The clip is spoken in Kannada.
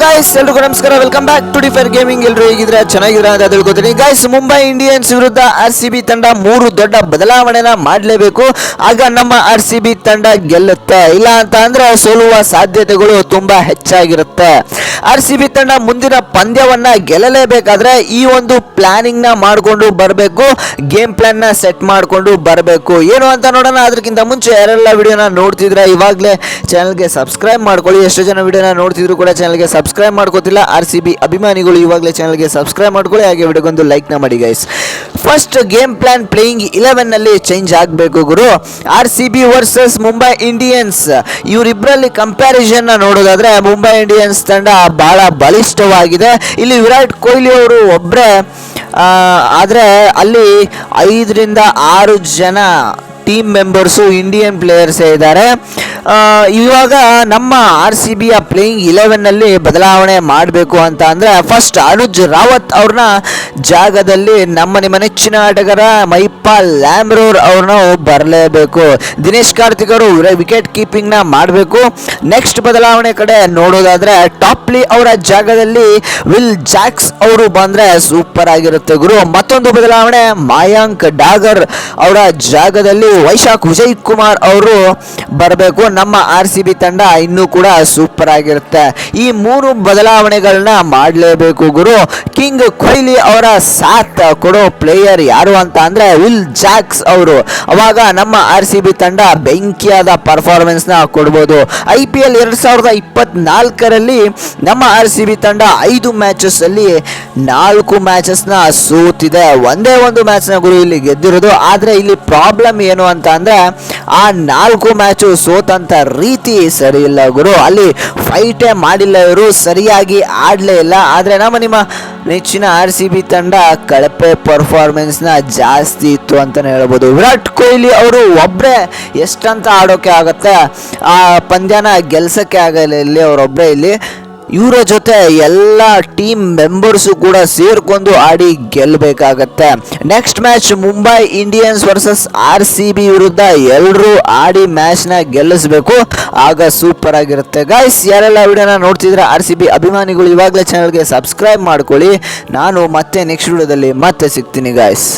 ಗಾಯ್ಸ್ ಎಲ್ರಿಗೂ ನಮಸ್ಕಾರ. Welcome back to differ gaming ಎಲ್ಲರೂ ಹೇಗಿದ್ರೆ ಚೆನ್ನಾಗಿದ್ರ ಅಂತ ತಿಳ್ಕೊತೀನಿ. ಗಾಯ್ಸ್ ಮುಂಬೈ ಇಂಡಿಯನ್ಸ್ ವಿರುದ್ಧ ಆರ್ ಸಿ ಬಿ ತಂಡ ಮೂರು ದೊಡ್ಡ ಬದಲಾವಣೆನ ಮಾಡಲೇಬೇಕು. ಆಗ ನಮ್ಮ ಆರ್ ಸಿ ಬಿ ತಂಡ ಗೆಲ್ಲುತ್ತೆ. ಇಲ್ಲ ಅಂತ ಅಂದ್ರೆ ಸೋಲುವ ಸಾಧ್ಯತೆಗಳು ತುಂಬಾ ಹೆಚ್ಚಾಗಿರುತ್ತೆ. ಆರ್ ಸಿ ಬಿ ತಂಡ ಮುಂದಿನ ಪಂದ್ಯವನ್ನ ಗೆಲ್ಲಲೇಬೇಕಾದ್ರೆ ಈ ಒಂದು ಪ್ಲಾನಿಂಗ್ನ ಮಾಡಿಕೊಂಡು ಬರಬೇಕು. ಗೇಮ್ ಪ್ಲಾನ್ನ ಸೆಟ್ ಮಾಡಿಕೊಂಡು ಬರಬೇಕು. ಏನು ಅಂತ ನೋಡೋಣ. ಅದಕ್ಕಿಂತ ಮುಂಚೆ ಯಾರೆಲ್ಲ ವಿಡಿಯೋನ ನೋಡ್ತಿದ್ರೆ ಇವಾಗಲೇ ಚಾನಲ್ಗೆ ಸಬ್ಸ್ಕ್ರೈಬ್ ಮಾಡ್ಕೊಳ್ಳಿ. ಎಷ್ಟು ಜನ ವಿಡಿಯೋನ ನೋಡ್ತಿದ್ರು ಕೂಡ ಚಾನಲ್ಗೆ ಸಬ್ಸ್ಕ್ರೈಬ್ ಮಾಡ್ಕೋತಿಲ್ಲ ಆರ್ ಸಿ ಬಿ ಅಭಿಮಾನಿಗಳು ಇವಾಗಲೇ ಚಾನಲ್ಗೆ ಸಬ್ಸ್ಕ್ರೈಬ್ ಮಾಡ್ಕೊಳ್ಳಿ, ಹಾಗೆ ವಿಡಿಯೋಗೊಂದು ಲೈಕ್ನ ಮಾಡಿ guys first game plan playing ಇಲೆವೆನ್ನಲ್ಲಿ change ಆಗಬೇಕು ಗುರು. R C B versus Mumbai Indians ಇವರಿಬ್ಬರಲ್ಲಿ ಕಂಪ್ಯಾರಿಸನ್ನ ನೋಡೋದಾದರೆ ಮುಂಬೈ ಇಂಡಿಯನ್ಸ್ ತಂಡ ಭಾಳ ಬಲಿಷ್ಠವಾಗಿದೆ. ಇಲ್ಲಿ ವಿರಾಟ್ ಕೊಹ್ಲಿ ಅವರು ಒಬ್ಬರೇ ಆದರೆ ಅಲ್ಲಿ ಐದರಿಂದ ಆರು ಜನ ಟೀಮ್ ಮೆಂಬರ್ಸು ಇಂಡಿಯನ್ ಪ್ಲೇಯರ್ಸೇ ಇದ್ದಾರೆ. ಇವಾಗ ನಮ್ಮ ಆರ್ ಸಿ ಬಿಯ ಪ್ಲೇಯಿಂಗ್ ಇಲೆವೆನ್ನಲ್ಲಿ ಬದಲಾವಣೆ ಮಾಡಬೇಕು ಅಂತ ಅಂದರೆ ಫಸ್ಟ್ ಅನುಜ್ ರಾವತ್ ಅವ್ರನ್ನ ಜಾಗದಲ್ಲಿ ನಮ್ಮ ನಿಮ್ಮ ನೆಚ್ಚಿನ ಆಟಗಾರ ಮೈಪಾಲ್ ಲ್ಯಾಮ್ರೋರ್ ಅವ್ರನ್ನ ಬರಲೇಬೇಕು. ದಿನೇಶ್ ಕಾರ್ತಿಕ್ ಅವರು ವಿಕೆಟ್ ಕೀಪಿಂಗ್ನ ಮಾಡಬೇಕು. ನೆಕ್ಸ್ಟ್ ಬದಲಾವಣೆ ಕಡೆ ನೋಡೋದಾದರೆ ಟಾಪ್ಲಿ ಅವರ ಜಾಗದಲ್ಲಿ ವಿಲ್ ಜಾಕ್ಸ್ ಅವರು ಬಂದರೆ ಸೂಪರ್ ಆಗಿರುತ್ತೆ ಗುರು. ಮತ್ತೊಂದು ಬದಲಾವಣೆ ಮಾಯಾಂಕ್ ಡಾಗರ್ ಅವರ ಜಾಗದಲ್ಲಿ ವೈಶಾಖ್ ವಿಜಯ್ ಕುಮಾರ್ ಅವರು ಬರಬೇಕು. ನಮ್ಮ ಆರ್ ಸಿ ಬಿ ತಂಡ ಇನ್ನೂ ಕೂಡ ಸೂಪರ್ ಆಗಿರುತ್ತೆ. ಈ ಮೂರು ಬದಲಾವಣೆಗಳನ್ನ ಮಾಡಲೇಬೇಕು ಗುರು. ಕಿಂಗ್ ಕೊಹ್ಲಿ ಅವರ ಸಾಥ್ ಕೊಡೋ ಪ್ಲೇಯರ್ ಯಾರು ಅಂತ ಅಂದರೆ ವಿಲ್ ಜಾಕ್ಸ್ ಅವರು. ಅವಾಗ ನಮ್ಮ ಆರ್ ಸಿ ಬಿ ತಂಡ ಬೆಂಕಿಯಾದ ಪರ್ಫಾರ್ಮೆನ್ಸ್ನ ಕೊಡ್ಬೋದು. ಐ ಪಿ ಎಲ್ ಎರಡು ಸಾವಿರದ ಇಪ್ಪತ್ನಾಲ್ಕರಲ್ಲಿ ನಮ್ಮ ಆರ್ ಸಿ ಬಿ ತಂಡ ಐದು ಮ್ಯಾಚಸ್ಸಲ್ಲಿ ನಾಲ್ಕು ಮ್ಯಾಚಸ್ನ ಸೋತಿದೆ. ಒಂದೇ ಒಂದು ಮ್ಯಾಚ್ನ ಗುರು ಇಲ್ಲಿ ಗೆದ್ದಿರೋದು. ಆದರೆ ಇಲ್ಲಿ ಪ್ರಾಬ್ಲಮ್ ಏನು ಅಂತ ಅಂದ್ರೆ ಆ ನಾಲ್ಕು ಮ್ಯಾಚು ಸೋತಂಥ ರೀತಿ ಸರಿ ಇಲ್ಲ ಗುರು. ಅಲ್ಲಿ ಫೈಟೇ ಮಾಡಿಲ್ಲ ಇವರು, ಸರಿಯಾಗಿ ಆಡ್ಲೇ ಇಲ್ಲ. ಆದ್ರೆ ನಮ್ಮ ನಿಮ್ಮ ನೆಚ್ಚಿನ ಆರ್ ಸಿ ಬಿ ತಂಡ ಕಳಪೆ ಪರ್ಫಾರ್ಮೆನ್ಸ್ನ ಜಾಸ್ತಿ ಇತ್ತು ಅಂತಲೇ ಹೇಳ್ಬೋದು. ವಿರಾಟ್ ಕೊಹ್ಲಿ ಅವರು ಒಬ್ಬರೇ ಎಷ್ಟಂತ ಆಡೋಕೆ ಆಗುತ್ತೆ? ಆ ಪಂದ್ಯನ ಗೆಲ್ಸಕ್ಕೆ ಆಗಲಿಲ್ಲ ಅವರೊಬ್ಬರೇ ಇಲ್ಲಿ. ಇವರ ಜೊತೆ ಎಲ್ಲ ಟೀಮ್ ಮೆಂಬರ್ಸು ಕೂಡ ಸೇರ್ಕೊಂಡು ಆಡಿ ಗೆಲ್ಲಬೇಕಾಗತ್ತೆ next match Mumbai Indians versus R C B ವಿರುದ್ಧ ಎಲ್ಲರೂ ಆಡಿ ಮ್ಯಾಚ್ನ ಗೆಲ್ಲಿಸ್ಬೇಕು. ಆಗ ಸೂಪರ್ ಆಗಿರುತ್ತೆ. ಗಾಯ್ಸ್ ಯಾರೆಲ್ಲ ವಿಡಿಯೋನ ನೋಡ್ತಿದ್ರೆ ಆರ್ ಸಿ ಬಿ ಅಭಿಮಾನಿಗಳು ಇವಾಗಲೇ ಚಾನಲ್ಗೆ ಸಬ್ಸ್ಕ್ರೈಬ್ ಮಾಡ್ಕೊಳ್ಳಿ. ನಾನು ಮತ್ತೆ ನೆಕ್ಸ್ಟ್ ವಿಡಿಯೋದಲ್ಲಿ ಮತ್ತೆ ಸಿಗ್ತೀನಿ ಗಾಯ್ಸ್